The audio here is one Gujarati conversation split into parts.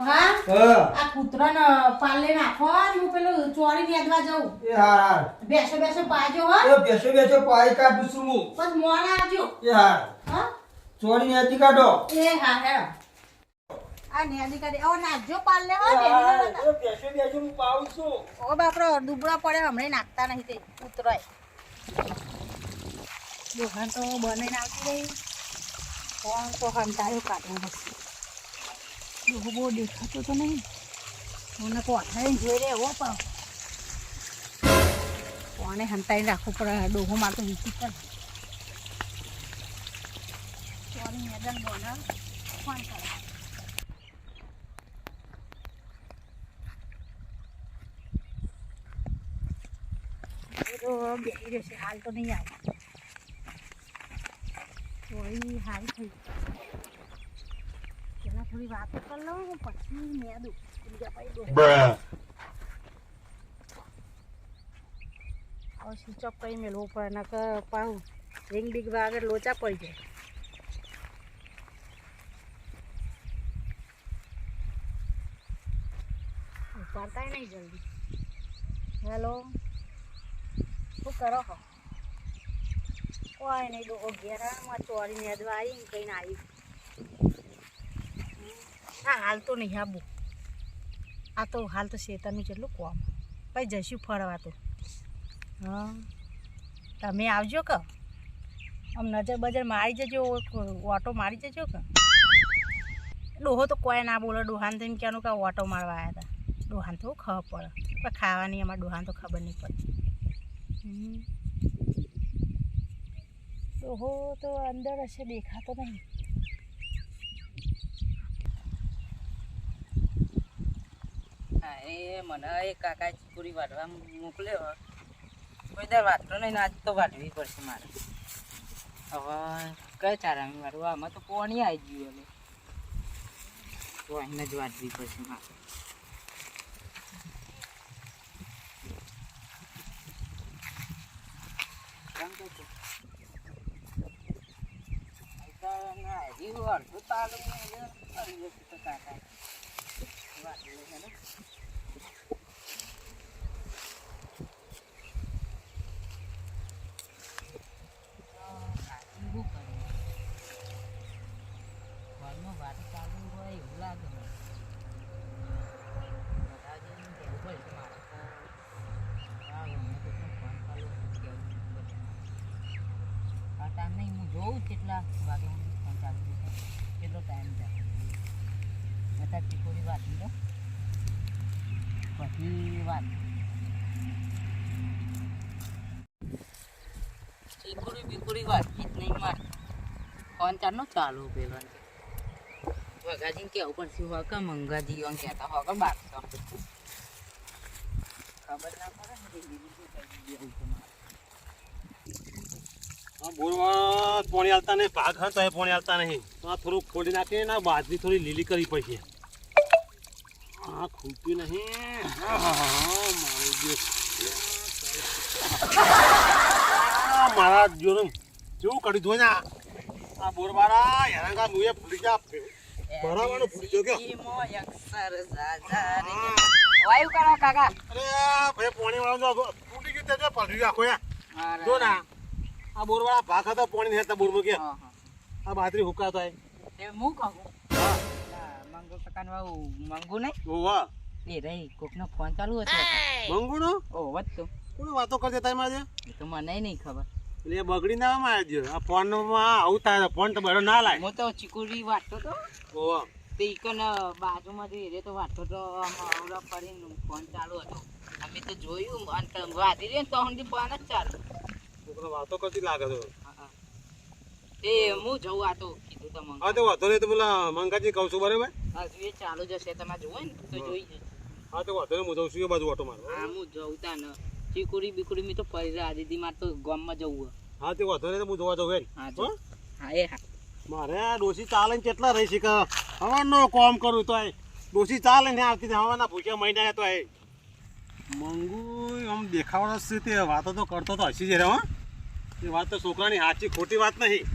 હા? આ કૂતરાને પાલે નાખો હું પેલું ચોરી નેદવા જાઉં. એ હાર હાર બેસો બેસો પાજો હો. એ બેસો બેસો પાઈ કાઢું છું હું. બસ મોડા આવજો. એ હાર હા? ચોરી નથી કાઢો. એ હા હેડો આ નેદી કાઢી. ઓ નાખજો પાલે હો ના બેસો બેસો હું પાઉં છું. ઓ બાપરો દુબળા પડે હમણાં નાખતા નહીં તે કૂતરાય. દુકાન તો બને નાખી રહી. કોણ તો હંતાયો કાઢવું હશે ડોહો બહુ દેખાતો તો નહીં. મને કોઠાઈને જોઈ રે પણ. કોને હંતાઈને રાખવું પડે? ડોહો માર તો મેદાન બોના કોણ કરે. બેસી રહેશે. હાલ તો નહીં આવે. કોઈ હાલ થઈ થોડી વાત કરી લઉં પછી બીજા પછી દોસ્ત Bruh. હવે સ્વિચ ઓફ કરી મેળવો પડે નકર રિંગ આગળ લોચા પડી જાય. ઉપાડતાય નહીં જલ્દી. હેલો? શું કરો કોઈ નહીં ડોહો ઘેરામાં ચોરી મેદવા આવી કહીને આવી હા હાલ તો નહીં આબુ. આ તો હાલ તો શેતરનું જેટલું કોમ. પછી જઈશું ફરવા તો. હા. તમે આવજો કે. આમ નજર બજર મારી જજો, ઓટો મારી જજો કે. ડોહો તો કોઈ ના બોલે. ડોહાન તો એમ કહેવાનું ઓટો મારવા આવ્યા હતા ડોહાન તો ખબર પડે. પણ ખાવાની અમારા ડોહાન તો ખબર નહીં પડતી. ડોહો તો અંદર હશે, દેખાતો નહીં. એ મને એ કાકા પૂરી વાટવા મોકલ્યો કોઈ દર વાટતો નહીં આજ તો વાટવી પડશે મારે. હવે કઈ ચારામી વાટવું આમાં તો પોણી આવી ગયું હવે. તો જ વાટવી પડશે મારે? ના, અડધું એ કરી જશે કાકા વાટી છે ને શું કરે ઘરમાં વાતો ચાલુ હોય એવું લાગે મને બધા જઈને કહેવું પડશે મારે તો હા મને તો શું ફોન કર્યો કહેવું પડશે આ ટાઈમ નહીં હું જોઉં કેટલા વાગે ફોન ચાલુ થશે કેટલો ટાઈમ જાય બધા ટીકોરી વાંચી દો પછી વાત. ચીકુડી બીકુડી વાતચીત નહીં મારી. ફોન ચારનો ચાલુ પેલો. વગાજીને કેવું પડશે? હોય કે મંગાજી એમ કહેતા હોય કે બારસો. ખબર ના પડે ને, બીજું આ બોરમાં પોણી આવતા નહીં પાક હા તો પોણી આવતા નહીં. તો આ થોડું ખોલી નાખીએ ને બાજરી થોડી લીલી કરી પડશે નહીં. હા, હા, હા, મારો મારા જોરમ કેવું કરી દો ને આ? હેરાંગા મુએ ફૂલી જા. ભરાવાનો જો. વાયુ કરો કાકા. અરે ભાઈ પોણી વાળો ફૂટી ગયું તે પલટી આખો યાર જો ના. આ બોરવાળા ભાગ હતા પાણી હતા બોરમાં કે. હા, હા. આ બાજરી હુકાતો થાય એ હું કહું ના, મંગુ કાકાનું આવું મંગુ નહીં? ઓવા એ રહી કોકનો ફોન ચાલુ હતો. મંગુનો? ઓ વધતો કોણ વાતો કરતી તારી માજે તો મને નહીં ખબર. એટલે એ બગડી ના મારજો આ ફોનમાં આવું થાય ફોન તો બરો ના લાય. હું તો ચીકુડી વાટતો તો. ઓવા તે ઈકન બાજુમાં જે રે તો વાટતો તો અવરા ફરીને ફોન ચાલુ હતો. અમે તો જોયું અને વાટી રહ્યો ને તો સુધી ફોન જ ચાલુ. વાતો કરતી લાગે તો. હા, હા. એ હું જવું આ તો કીધું તમને હા તો વાંધો નહીં તો પેલા મંગાજી કહું છું બરાબર? હજુ એ ચાલુ જશે તમે જોવો ને તો જોઈ જશે હા તો વાંધો નહીં હું જઉં છું એ બાજુ ઓટો મારો હા હું જવું તા ન. ચીકુડી બીકુડી મી તો ફરી રહ્યા દીદી મારે તો ગામમાં જવું હા તે વાંધો નહીં તો હું જોવા જઉં હેડ હા હો? જો. હા? એ હા. મારે આ ડોસી ચાલે ને કેટલા રહી શકે કે હવાનો કોમ કરું તો એ ડોસી ચાલે ને આવતી હવાના ભૂખ્યા મહિના તો એ મંગુ આમ દેખાવાનો છે તે વાતો તો કરતો તો હસી જ રહ્યો હો. એ વાત તો છોકરાની સાચી, ખોટી વાત નહીં.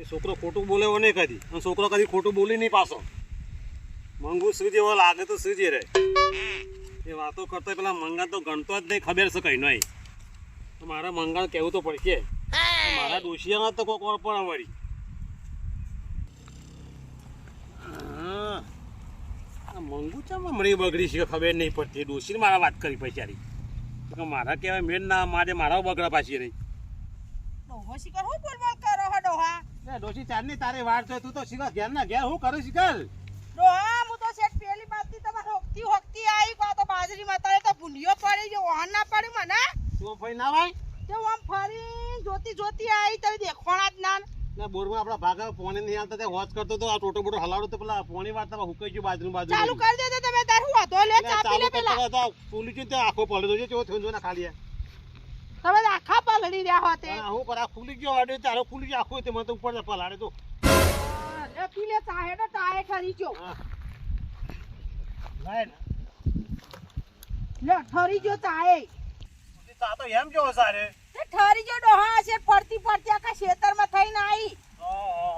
એ છોકરો ખોટું બોલે એવો નહીં કદી. અને છોકરો કદી ખોટું બોલી નહીં પાછો. મંગુ શું જેવો લાગે તો શું જે રહે. એ વાતો કરતો પેલા મંગા તો ગણતો જ નહીં, ખબર છે કઈ નહીં. તો મારે મંગા કહેવું તો પડશે. મારા ડોશિયામાં તો કોક કોણ પણ વળી મંગુ ચમ હમણાં બગડી છે, ખબર નહીં પડતી. ડોશીને મારા વાત કરી પછી મારા કહેવાય મેન ના મારે મારા બગડા પાછી રહી. ડોહો શિકાર હું બોલ બોલ કરો હો ડોહા? એ ડોશી ચારની તારી વાત છે તું તો શીખા ઘેર ના ઘેર હું કરું શીખર ડોહા હું તો શેઠ પેલી બાતથી તમારે હોકતી હોકતી આવી કો તો બાજરી માતાએ તો ભૂંડિયો પડી ગયો વાહન ના પડી મને. તું ફઈ ના ભાઈ તે આમ ફરી જોતી જોતી આવી તો દેખોણા જ ના. ના બોરમાં આપણા ભાગા પોણી નહીં આવતા તે વોચ કરતો તો આ ટોટો બોટો હલાવડો તો પેલા પોણી વાળતા હુકાઈ ગયું બાજુ બાજુ ચાલુ કરી તમે તારું હતો લે ચાપી લે પેલા. આખો પલળો છે, ચેવો થયું જો ને ખાલી તમે આખા પલડી રહ્યા હોતે હું પરા ખુલી ગયો આડે ચાલો ખુલી ગયો આખો તે મને તો ઉપર પલાળે તો. એ પીલે ચાહે ને ટાયે ઠરી ગયો હા. ને. લે ઠરી ગયો ચાહે તા તો એમ કેવો સારે એ ઠરી ગયો ડોહા છે ફરતી ફરતી આખા ખેતરમાં થઈને આવી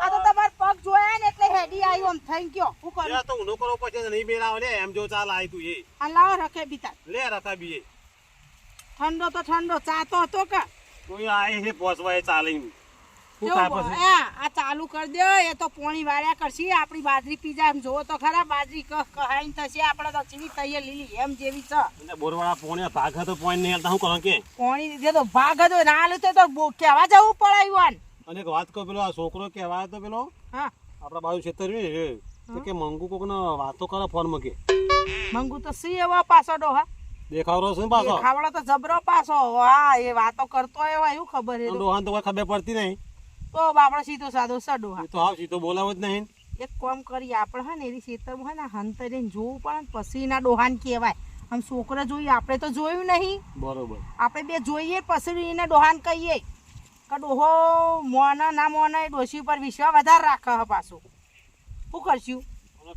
આ તો તમાર પગ જોયા ને એટલે હેડી આવ્યો આમ થઈ ગયો. હું કરું? તો ઉનો કરો પછી નહીં મેળાવે લે એમ જો ચાલ આય તું એ. આ લાવ રખે બીતા. લે રખા બીએ. ઠંડો તો ઠંડો ચા તો હતો કે. કોઈ આય હે પોસવાય ચાલે કેવું આ ચાલુ કરી દે એ તો પોણી વાળ્યા કરશી આપણી બાજરી પીજા એમ જોવો તો ખરા બાજરી કહ કહાઈને થશે આપણે તો ચીવી તૈયાર લીલી એમ જેવી છે. એટલે બોરવાળા પોણી ભાગ હતો પોઈન્ટ નહીં હાલતા હું કહું કે? પોણી દીધે તો ભાગ હતો ના હાલે તો કહેવા જવું પડે યુવાન અને એક વાત કહું પેલો આ છોકરો કેવા તો પેલો? હા. આપણા બાજુ ક્ષેત્ર ને કે મંગુ કોક વાતો કરે ફોનમાં કે. મંગુ તો સી એવા પાછો ડોહા? દેખાવરો શું પાછો? ખાવડો તો જબરો પાછો. હા એ વાતો કરતો એવો એવું ખબર હે. ડોહાન તો કોઈ ખબર પડતી નહીં. તો બાપડો સીધો સાધો સડો હા તો હાવ સીધો બોલાવો જ નહીં. એક કામ કરી આપણે હે ને એની ખેતરમાં હે ને હંતરીને જોવું પણ ને પછી એના ડોહાન કહેવાય. આમ છોકરા જોઈએ આપણે તો જોયું નહીં. બરોબર. આપણે બે જોઈએ પછી એને ડોહાન કહીએ કે ડોહો મોના ના મોના ડોશી પર વિશ્વાસ વધારે રાખે હ પાછું. શું કરશું?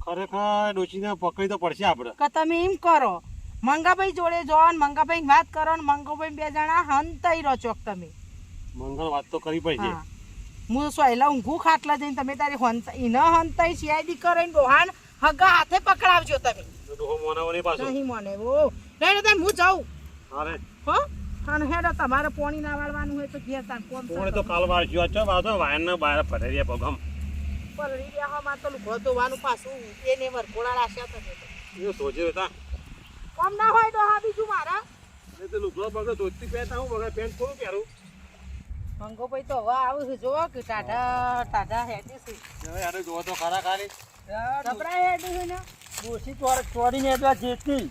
ખરેખર ડોશીને પકડી તો પડશે આપણે. કે તમે એમ કરો મંગાભાઈ જોડે જો મંગાભાઈ વાત કરો ને મંગાભાઈ બે જણા હંતાઈ રહો ચોક તમે. મંગળ વાત તો કરી પડશે હા. સોયલા ઊંઘું ખાટલા જઈને તમે તારી હંતા ન હંતાઈ સીઆઈડી કરીને ડોહાન હગા હાથે પકડાવજો તમે. તો ડોહો મોનાવો નહીં પાછો. નહીં મોને ઓ નહીં તાન હું જાઉં. અરે હો? અને હેડો તમારે પોણી ના વાળવાનું હોય તો ઘેર તાન કોમ પોણી તો કાલ વાર જ્યો છો વાતો વાયન ને બહાર ફરે રહ્યા પગમ પલળી હો માં તો લુગડો ધોવાનું પાછું. એને વરઘોડા રાખ્યા તો એ સોજે હતા કોમ ના હોય હા બીજું મારા. એ તો લુગડો બગડો ધોતી પહેરતા હું બગડ પેન્ટ થોડું પહેરું. મંગો ભાઈ તો હવે આવું છે જોવો કે ટાઢા ટાઢા હેડી છે. હવે યાર જોવો તો ખરા ખાલી. જબરા હેડી છે ને. ડોશી ચોર- ને એટલા જેતી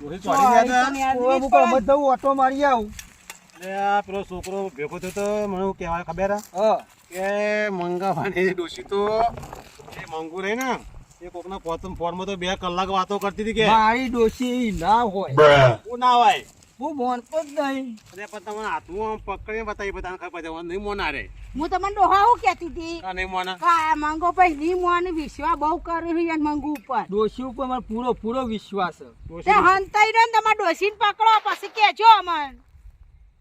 ડોહી ચોરી ને તો જ હું કહું, મત દઉં, ઓટો મારી આવું. અરે આ પેલો છોકરો ભેગો થયો તો મને કહેવાય ખબર હે? હા. કે મંગાવાની ડોસી તો. એ મંગુ રહી ને એ કોકના પોતમ ફોનમાં તો બે કલાક વાતો કરતી હતી કે મારી ડોશી ના હોય. હું ના હોય. હું ભણતો જ નહીં. અરે પણ તમે હાથમાં પકડીને બતાવી બધાને ખબર પડે નહીં મોના રે હું તમને ડોહા હું કહેતી હતી? નહીં મોના. કા મંગો ની મોને વિશ્વાસ બહુ કર્યો છે મંગુ ઉપર. ડોશી ઉપર મારો પૂરો પૂરો વિશ્વાસ છે. હંતાઈ ને તમારે ડોસીને પકડો પછી કહેજો અમન.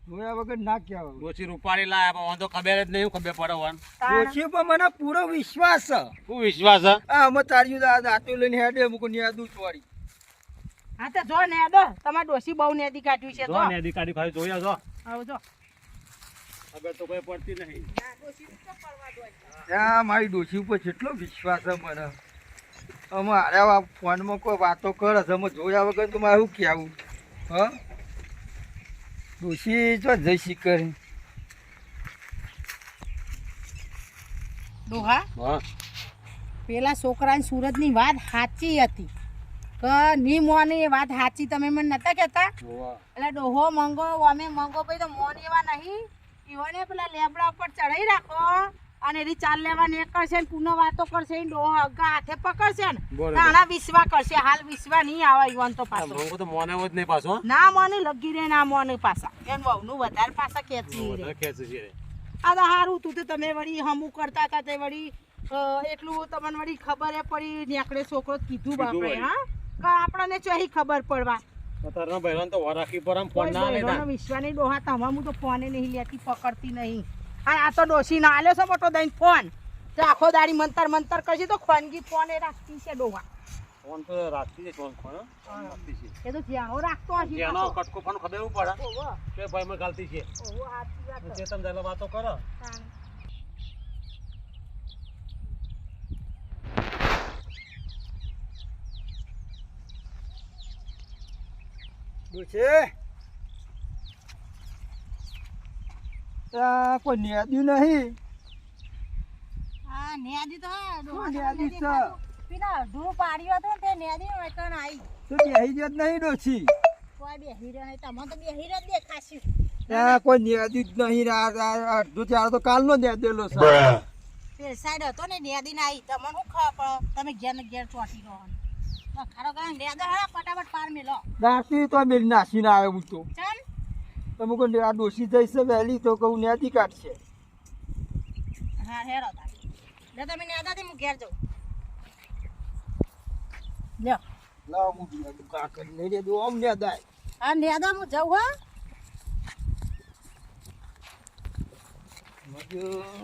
જોયા વગર ના કહેવાય ડોશી રૂપાળી લાયા પણ વાંધો તો ખબર જ નહીં ખબર પડવાનું વન. ડોશી પર મને પૂરો વિશ્વાસ છે. શું વિશ્વાસ છે? આ અમે તારી દાંતો લઈને હેડે મૂકો ને દૂધ વાળી હા તો જો ને દો તમારે ડોશી બહુ નેદી કાઢ્યું છે જો નેદી અધિકારી ખાલી જોયા જો. આવો જો. ખબર તો કોઈ પડતી નહીં. ત્યાં મારી ડોશી ઉપર કેટલો વિશ્વાસ છે મને. અમે હારે ફોનમાં કોઈ વાતો કરે છે અમે જોયા વગર તો મારે શું કહેવું? હ? ડોશી જો જઈ શીખર ડોહા? હા. પેલા છોકરાની સુરતની વાત સાચી હતી. કે ની મોની એ વાત સાચી તમે મને નતા કહેતા? એટલે ડોહો મંગો અમે મંગો ભાઈ તો મોન એવા નહીં. ઈવને પેલા લેબડા ઉપર ચડાઈ રાખો. અને ચાલ લેવા ને કરશે ને પુનઃ વાતો કરશે ને ડોહો અગા હાથે પકડશે ને. આણા વિશ્વા કરશે હાલ વિશ્વા નહીં આવે યુવાન તો પાછો. મંગો તો મોને જ નહીં પાછો ના મોને લગી રે ના મોને પાછા. એમ વહુનું વધારે પાછા ખેંચી રે. આ તો સારું તું તો તમે વળી હમું કરતા હતા તે વળી એટલું તમને વળી ખબર પડી નેકડે છોકરો કીધું બાપરે હા? કે આપણને ચોહી ખબર પડવા. તારા બહેરાન તો વરાખી પર આમ ફોન ના લેતા વિશ્વાની ડોહા તમામ હું તો ફોને નહીં લેતી પકડતી નહીં. અને આ તો ડોસી ના આલ્યો છે મોટો દઈને ફોન. તો આખો દાડી મંતર મંતર કરશે તો ખોનગી ફોને રાખતી છે ડોવા ફોન તો રાખતી છે ફોન રાખતી છે. એ તો ધ્યાનો રાખતો હશે. જેનો કટકો ફોન ખબર પડે. કે ભાઈ મે ગાલતી છે. ઓહો, સાચી વાત છે. ચેતન જાય વાતો કરો. ડોશી આ કોઈ નેદ્યું નહીં. આ નેદી તો હે, ડોહા નેદી નેદી છે? પેલા ઢૂ પાડ્યો હતો તે નેદી હોય કણ તો બેહી જ નહીં ડોશી. કોઈ બેહી રહ્યો તમને તો બેહી જ દેખાશે. કોઈ નેદ્યું જ નહીં આ આ ચાર તો કાલનો નેદેલો છે. પેલ સાઈડ હતો ને નેદી ના આવી તમને શું ખબર પડે? તમે ઘેર ને ઘેર ચોટી રહો ખરો કાં નેદા હા ફટાફટ પાર મેલો. નાસી તો મેં નાસીને આવ્યો હું તો. ચાલ તમે કહો આ ડોશી જઈશે વહેલી તો કહું ન્યાથી કાઢશે હા હેરો લે તમે ન્યાદાથી હું ઘેર જાઉં લ્યો. લાવ હું નેદું કાકર આમ નેદા હું જાઉં હા.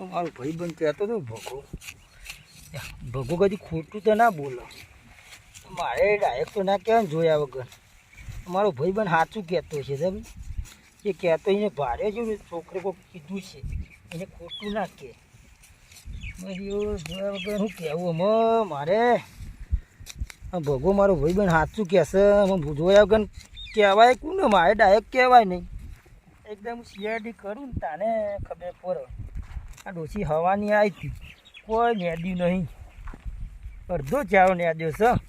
મારો ભાઈ બંધ કહેતો હતો ભગો ભગો કદી ખોટું તો ના બોલો. મારે ડાયરેક્ટ તો ના કહેવાય જોયા વગર. મારો ભાઈ બંધ સાચું કહેતો છે સાહેબ એ કહેતો એને ભારે જો છોકરે કોઈ કીધું છે. એને ખોટું ના કહે. વગર શું કહેવું અમે? મારે ભગો મારો ભાઈ બેન સાચું કહેશે. અમે જોયા વગર કહેવાય કોને? મારે ડાયરેક્ટ કહેવાય નહીં. એકદમ સીઆરડી કરું ને તાને ખબર પડે. આ ડોસી હવાની આવી હતી. કોઈ નેદ્યું નહીં. અડધો ચારો નેદ્યો છે.